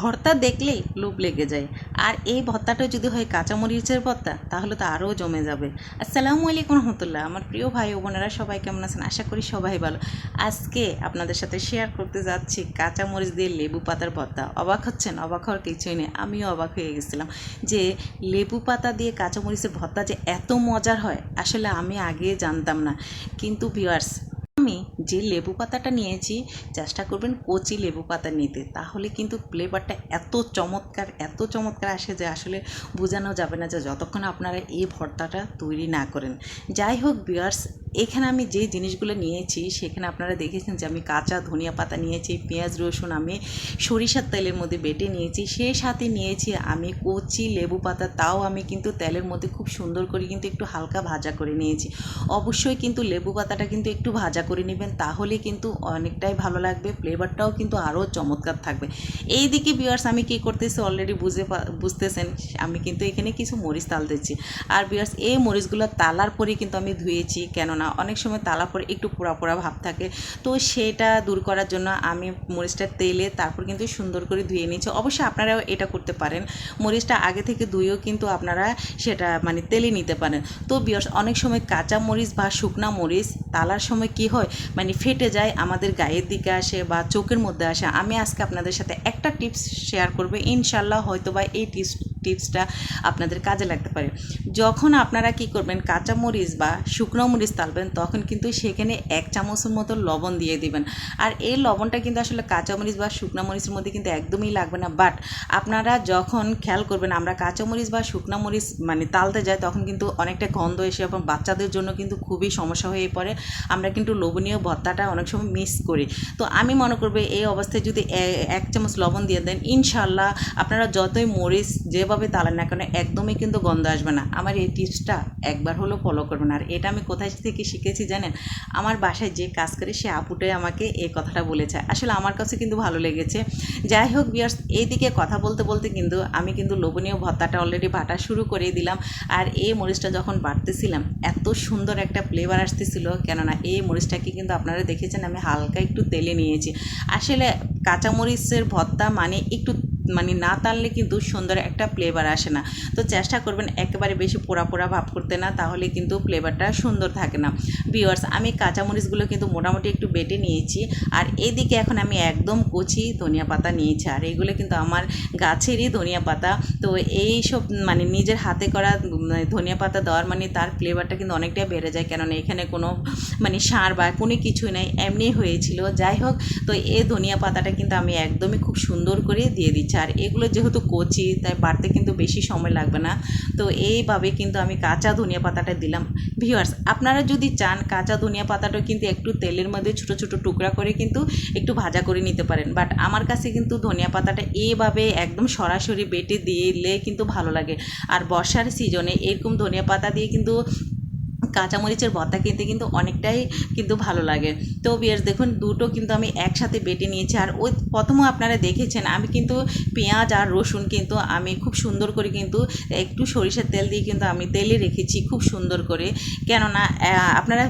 ভর্তা দেখলেই লোভ লেগে যায়। আর এই ভর্তাটা যদি হয় কাঁচামরিচের ভর্তা, তাহলে তো আরও জমে যাবে। আসসালামু আলাইকুম রহমতুল্লাহ। আমার প্রিয় ভাই ও বোনেরা সবাই কেমন আছেন? আশা করি সবাই ভালো। আজকে আপনাদের সাথে শেয়ার করতে যাচ্ছি কাঁচামরিচ দিয়ে লেবু পাতার ভর্তা। অবাক হচ্ছেন? অবাক হওয়ার কিছুই নেই। আমিও অবাক হয়ে গেছিলাম যে লেবু পাতা দিয়ে কাঁচামরিচের ভর্তা যে এত মজার হয়, আসলে আমি আগে জানতাম না। কিন্তু ভিউয়ার্স আমি যে লেবু পাতাটা নিয়েছি, চেষ্টা করবেন কচি লেবু পাতা নিতে। তাহলে কিন্তু ফ্লেভারটা এত চমৎকার এত চমৎকার আসে যে আসলে বোঝানো যাবে না যে যতক্ষণ আপনারা এই ভর্তাটা তৈরি না করেন। যাই হোক বিয়ার্স এখানে আমি যে জিনিসগুলো নিয়েছি, সেখানে আপনারা দেখেছেন যে আমি কাঁচা ধনিয়া পাতা নিয়েছি, পেঁয়াজ, রসুন আমি সরিষার তেলের মধ্যে বেটে নিয়েছি। সেই সাথে নিয়েছি আমি কচি লেবু পাতা, তাও আমি কিন্তু তেলের মধ্যে খুব সুন্দর করে কিন্তু একটু হালকা ভাজা করে নিয়েছি। অবশ্যই কিন্তু লেবু পাতাটা কিন্তু একটু ভাজা করে নেবেন, তাহলে কিন্তু অনেকটাই ভালো লাগবে, ফ্লেভারটাও কিন্তু আরও চমৎকার থাকবে। এই দিকে বিয়ার্স আমি কী করতেছি অলরেডি বুঝে বুঝতেছেন, আমি কিন্তু এখানে কিছু মরিচ তাল দিচ্ছি। আর বিয়ার্স এই মরিচগুলো তালার পরে কিন্তু আমি ধুয়েছি কেননা অনেক সময় তালা পরে একটু পোড়া পোড়া ভাব থাকে। তো সেটা দূর করার জন্য আমি মরিচটা তেলে তারপর কিন্তু সুন্দর করে ধুয়ে নিয়েছি। অবশ্যই আপনারাও এটা করতে পারেন। মরিচটা আগে থেকে ধুয়েও কিন্তু আপনারা সেটা মানে তেলে নিতে পারেন। তো বিয়ার্স, অনেক সময় কাঁচা মরিচ বা শুকনা মরিচ তালার সময় কি হয়? মানে ফেটে যায়, আমাদের গায়ের দিকে আসে বা চোখের মধ্যে আসে। আমি আজকে আপনাদের সাথে একটা টিপস শেয়ার করব। ইনশাল্লাহ হয়তো বা এই টিপস টিপসটা আপনাদের কাজে লাগতে পারে। যখন আপনারা কি করবেন, কাঁচা মরিচ বা শুকনো মরিচ তালবেন, তখন কিন্তু সেখানে এক চামচের মতো লবণ দিয়ে দিবেন। আর এই লবণটা কিন্তু আসলে কাঁচা মরিচ বা শুকনো মরিচের মধ্যে কিন্তু একদমই লাগবে না। বাট আপনারা যখন খেয়াল করবেন, আমরা কাঁচা মরিচ বা শুকনো মরিচ মানে তালতে যাই, তখন কিন্তু অনেকটা গন্ধ এসে এবং বাচ্চাদের জন্য কিন্তু খুবই সমস্যা হয়ে পড়ে। আমরা কিন্তু লোভনীয় ভত্তাটা অনেক সময় মিস করি। তো আমি মনে করব, এই অবস্থায় যদি এক চামচ লবণ দিয়ে দেন ইনশাল্লাহ আপনারা যতই মরিচ যেভাবে তালেন না কেন একদমই কিন্তু গন্ধ আসবে না। আমার এই টিপসটা একবার হলেও ফলো করবেন। আর এটা আমি কোথায় থেকে শিখেছি জানেন? আমার বাসায় যে কাজ করে সে আপুটাই আমাকে এই কথাটা বলেছে। আসলে আমার কাছে কিন্তু ভালো লেগেছে। যাই হোক বিয়ার্স এইদিকে কথা বলতে বলতে কিন্তু আমি কিন্তু লোভনীয় ভত্তাটা অলরেডি বাটা শুরু করে দিলাম। আর এই মরিচটা যখন বাটতেছিলাম, এত সুন্দর একটা ফ্লেভার আসতেছিল। কেননা এই মরিচটাকে কিন্তু আপনারা দেখেছেন, আমি হালকা একটু তেলে নিয়েছি। আসলে কাঁচামরিচের ভর্তা মানে একটু মানে না তাললে কিন্তু সুন্দর একটা ফ্লেভার আসে না। তো চেষ্টা করবেন একেবারে বেশি পোড়া পোড়া ভাব করতে না, তাহলে কিন্তু ফ্লেভারটা সুন্দর থাকে না। ভিওয়ার্স আমি কাঁচামরিচগুলো কিন্তু মোটামুটি একটু বেটে নিয়েছি, আর এদিকে এখন আমি একদম কচি ধনিয়া পাতা নিয়েছি, আর এগুলো কিন্তু আমার গাছেরই ধনিয়া পাতা। তো এই সব মানে নিজের হাতে করা ধনিয়া পাতা দেওয়ার মানে তার ফ্লেভারটা কিন্তু অনেকটাই বেড়ে যায়, কেননা এখানে কোনো মানে সার বা কোনো কিছুই নাই, এমনি হয়েছিল। যাই হোক, তো এই ধনিয়া পাতাটা কিন্তু আমি একদমই খুব সুন্দর করে দিয়ে দিচ্ছি। আর এগুলো যেহেতু কচি, তাই বাড়তে কিন্তু বেশি সময় লাগবে না। তো এইভাবে কিন্তু আমি কাঁচা ধনিয়া পাতাটা দিলাম। ভিউয়ার্স, আপনারা যদি চান কাঁচা ধনিয়া পাতাটা কিন্তু একটু তেলের মধ্যে ছোটো ছোটো টুকরা করে কিন্তু একটু ভাজা করে নিতে পারেন। বাট আমার কাছে কিন্তু ধনিয়া পাতাটা এইভাবে একদম সরাসরি বেটে দিলে কিন্তু ভালো লাগে। আর বর্ষার সিজনে এরকম ধনিয়া পাতা দিয়ে কিন্তু কাঁচামরিচের ভর্তা খেতে কিন্তু অনেকটাই কিন্তু ভালো লাগে। তো বিয়ার্স, দেখুন, দুটো কিন্তু আমি একসাথে বেটে নিয়েছি। আর ওই প্রথমও আপনারা দেখেছেন, আমি কিন্তু পেঁয়াজ আর রসুন কিন্তু আমি খুব সুন্দর করে কিন্তু একটু সরিষার তেল দিয়ে কিন্তু আমি তেলে রেখেছি খুব সুন্দর করে। কেননা আপনারা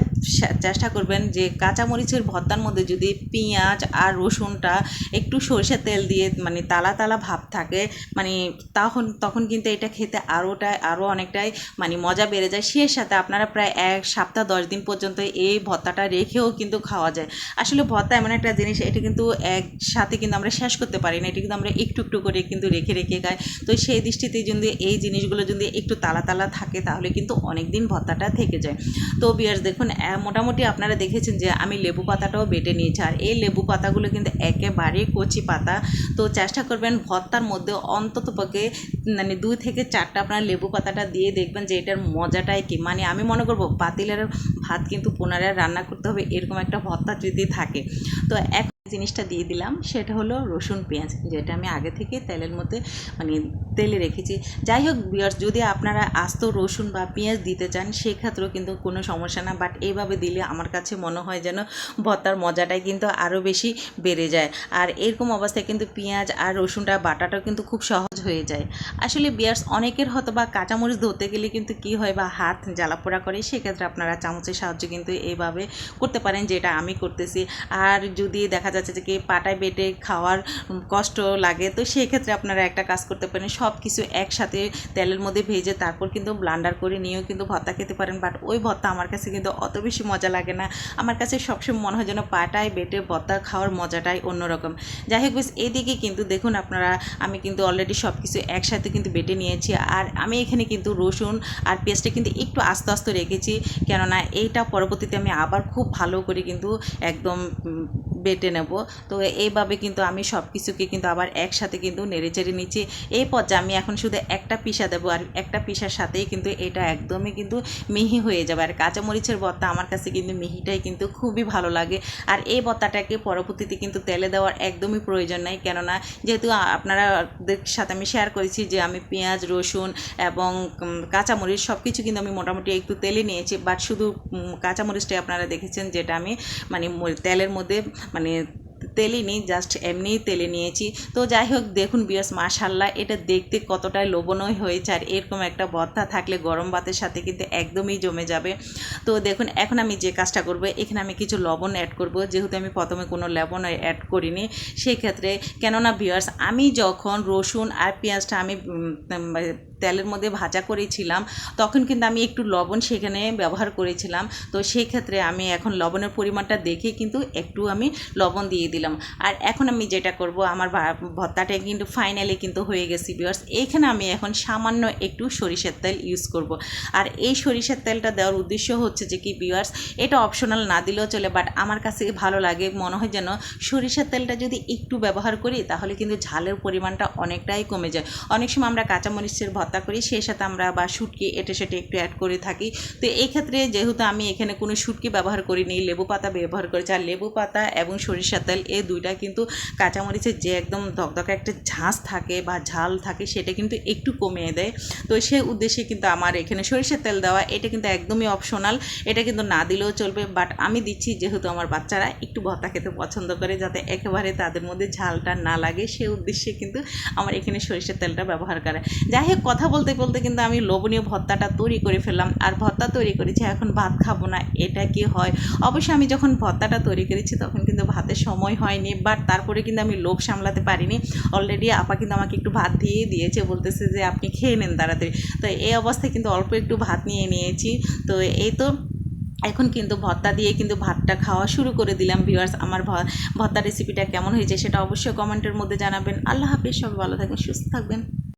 চেষ্টা করবেন যে কাঁচামরিচের ভর্তার মধ্যে যদি পেঁয়াজ আর রসুনটা একটু সরিষার তেল দিয়ে মানে তালা তালা ভাব থাকে মানে তখন তখন কিন্তু এটা খেতে আরোটাই আরও অনেকটাই মানে মজা বেড়ে যায়। সে সাথে আপনারা প্রায় এক সপ্তাহ, দশ দিন পর্যন্ত এই ভর্তাটা রেখেও কিন্তু খাওয়া যায়। আসলে ভর্তা এমন একটা জিনিস, এটা কিন্তু একসাথে কিন্তু আমরা শেষ করতে পারি না, এটা কিন্তু আমরা একটু একটু করে কিন্তু রেখে রেখে খাই। তো সেই দৃষ্টিতে যদি এই জিনিসগুলো যদি একটু তালা তালা থাকে, তাহলে কিন্তু অনেক দিন ভর্তাটা থেকে যায়। তো বিয়ার্স দেখুন মোটামুটি আপনারা দেখেছেন যে আমি লেবু পাতাটাও বেটে নিয়েছি। আর এই লেবু পাতাগুলো কিন্তু একেবারে কচি পাতা। তো চেষ্টা করবেন ভর্তার মধ্যে অন্তত পক্ষে মানে দুই থেকে চারটা আপনার লেবু পাতাটা দিয়ে দেখবেন যে এটার মজাটাই কি। মানে আমি মনে করব পাতিলের ভাত কিন্তু পুনরায় রান্না করতে হবে, এরকম একটা ভর্তা যদি থাকে। তো এক জিনিসটা দিয়ে দিলাম, সেটা হলো রসুন পেঁয়াজ, যেটা আমি আগে থেকে তেলের মধ্যে মানে তেলে রেখেছি। যাই হোক বিয়ার্স যদি আপনারা আস্ত রসুন বা পেঁয়াজ দিতে চান, সেক্ষেত্রেও কিন্তু কোনো সমস্যা না। বাট এভাবে দিলে আমার কাছে মনে হয় যেন ভর্তার মজাটাই কিন্তু আরও বেশি বেড়ে যায়। আর এরকম অবস্থায় কিন্তু পেঁয়াজ আর রসুনটা বাটাটাও কিন্তু খুব সহজ হয়ে যায়। আসলে বিয়ার্স অনেকের হয়তো বা কাঁচামরিচ ধরতে গেলে কিন্তু কি হয় বা হাত জ্বালাপোড়া করে, সেক্ষেত্রে আপনারা চামচের সাহায্যে কিন্তু এইভাবে করতে পারেন যেটা আমি করতেছি। আর যদি দেখা যাচ্ছে যে কি পাটায় বেটে খাওয়ার কষ্ট লাগে, তো সেক্ষেত্রে আপনারা একটা কাজ করতে পারেন সব কিছু একসাথে তেলের মধ্যে ভেজে তারপর কিন্তু ব্লান্ডার করে নিয়েও কিন্তু ভর্তা খেতে পারেন। বাট ওই ভর্তা আমার কাছে কিন্তু অত বেশি মজা লাগে না। আমার কাছে সবসময় মনে হয় যেন পাটায় বেটে ভর্তা খাওয়ার মজাটাই অন্যরকম। যাই হোক বেশ, এদিকে কিন্তু দেখুন আপনারা, আমি কিন্তু অলরেডি সব কিছু একসাথে কিন্তু বেটে নিয়েছি। আর আমি এখানে কিন্তু রসুন আর পেঁয়াজটা কিন্তু একটু আস্তে আস্তে রেখেছি। কেননা এইটা পরবর্তীতে আমি আবার খুব ভালো করে কিন্তু একদম বেটে নেব। তো এইভাবে কিন্তু আমি সব কিছুকে কিন্তু আবার একসাথে কিন্তু নেড়ে চেড়ে নিচ্ছি। এই পর্যায়ে আমি এখন শুধু একটা পিসা দেবো আর একটা পিসার সাথেই কিন্তু এটা একদমই কিন্তু মিহি হয়ে যাবে। আর কাঁচামরিচের ভর্তা আমার কাছে কিন্তু মিহিটাই কিন্তু খুবই ভালো লাগে। আর এই ভর্তাটাকে পরবর্তীতে কিন্তু তেলে দেওয়ার একদমই প্রয়োজন নাই। কেননা যেহেতু আপনারাদের সাথে আমি শেয়ার করেছি যে আমি পেঁয়াজ, রসুন এবং কাঁচামরিচ সব কিছু কিন্তু আমি মোটামুটি একটু তেলে নিয়েছি। বাট শুধু কাঁচামরিচটাই আপনারা দেখেছেন যেটা আমি মানে তেলের মধ্যে মানে তেলই নিই জাস্ট এমনিই তেলে নিয়েছি। তো যাই হোক দেখুন বিয়াস, মাশাল্লাহ, এটা দেখতে কতটাই লোভনীয় হয়েছে। আর এরকম একটা ভর্তা থাকলে গরম ভাতের সাথে কিন্তু একদমই জমে যাবে। তো দেখুন, এখন আমি যে কাজটা করব, এখানে আমি কিছু লবণ অ্যাড করব। যেহেতু আমি প্রথমে কোনো লবণ অ্যাড করিনি সেই ক্ষেত্রে কেননা ভিউয়ার্স আমি যখন রসুন আর পেঁয়াজটা আমি তেলের মধ্যে ভাজা করেছিলাম, তখন কিন্তু আমি একটু লবণ সেখানে ব্যবহার করেছিলাম। তো সেই ক্ষেত্রে আমি এখন লবণের পরিমাণটা দেখে কিন্তু একটু আমি লবণ দিয়ে দিলাম। আর এখন আমি যেটা করব, আমার ভর্তাটা কিন্তু ফাইনালি কিন্তু হয়ে গেছে বিয়ার্স এইখানে আমি এখন সামান্য একটু সরিষার তেল ইউজ করব। আর এই সরিষার তেলটা দেওয়ার উদ্দেশ্য হচ্ছে যে কি বিয়ার্স এটা অপশনাল না দিলেও চলে বাট আমার কাছে ভালো লাগে, মনে হয় যেন সরিষার তেলটা যদি একটু ব্যবহার করি, তাহলে কিন্তু ঝালের পরিমাণটা অনেকটাই কমে যায়। অনেক সময় আমরা কাঁচামরিচের ভর্তা করি, সেই সাথে আমরা বা শুটকি এটে সেটে একটু অ্যাড করে থাকি। তো এই ক্ষেত্রে যেহেতু আমি এখানে কোনো শুটকি ব্যবহার করিনি, লেবু পাতা ব্যবহার করেছি, আর লেবু পাতা এবং সরিষার তেল এই দুইটা কিন্তু কাঁচামরিচের যে একদম দকদকে একটা ঝাঁস থাকে বা ঝাল থাকে, সেটা কিন্তু একটু কমিয়ে দেয়। তো সেই উদ্দেশ্যে কিন্তু আমার এখানে সরিষার তেল দেওয়া, এটা কিন্তু একদমই অপশনাল এটা কিন্তু না দিলেও চলবে বাট আমি দিচ্ছি যেহেতু আমার বাচ্চারা একটু ভর্তা খেতে পছন্দ করে, যাতে একেবারে তাদের মধ্যে ঝালটা না লাগে, সে উদ্দেশ্যে কিন্তু আমার এখানে সরিষার তেলটা ব্যবহার করে। যাই হোক কথা বলতে বলতে কিন্তু আমি লোভনীয় ভর্তাটা তৈরি করে ফেললাম। আর ভর্তা তৈরি করেছি, এখন ভাত খাব না, এটা কি হয়? অবশ্যই আমি যখন ভর্তাটা তৈরি করেছি তখন কিন্তু ভাতের সময় হয়নি বাট তারপরে কিন্তু আমি লোভ সামলাতে পারিনি। অলরেডি আপা কিন্তু আমাকে একটু ভাত দিয়ে দিয়েছে, বলতেছে যে আপনি খেয়ে নেন তাড়াতাড়ি। তো এই অবস্থায় কিন্তু অল্প একটু ভাত নিয়ে নিয়েছি। তো এই তো এখন কিন্তু ভর্তা দিয়ে কিন্তু ভাতটা খাওয়া শুরু করে দিলাম ভিউয়ার্স আমার ভর্তা রেসিপিটা কেমন হয়েছে সেটা অবশ্যই কমেন্টের মধ্যে জানাবেন। আল্লাহ হাফিজ, সবাই ভালো থাকবেন, সুস্থ থাকবেন।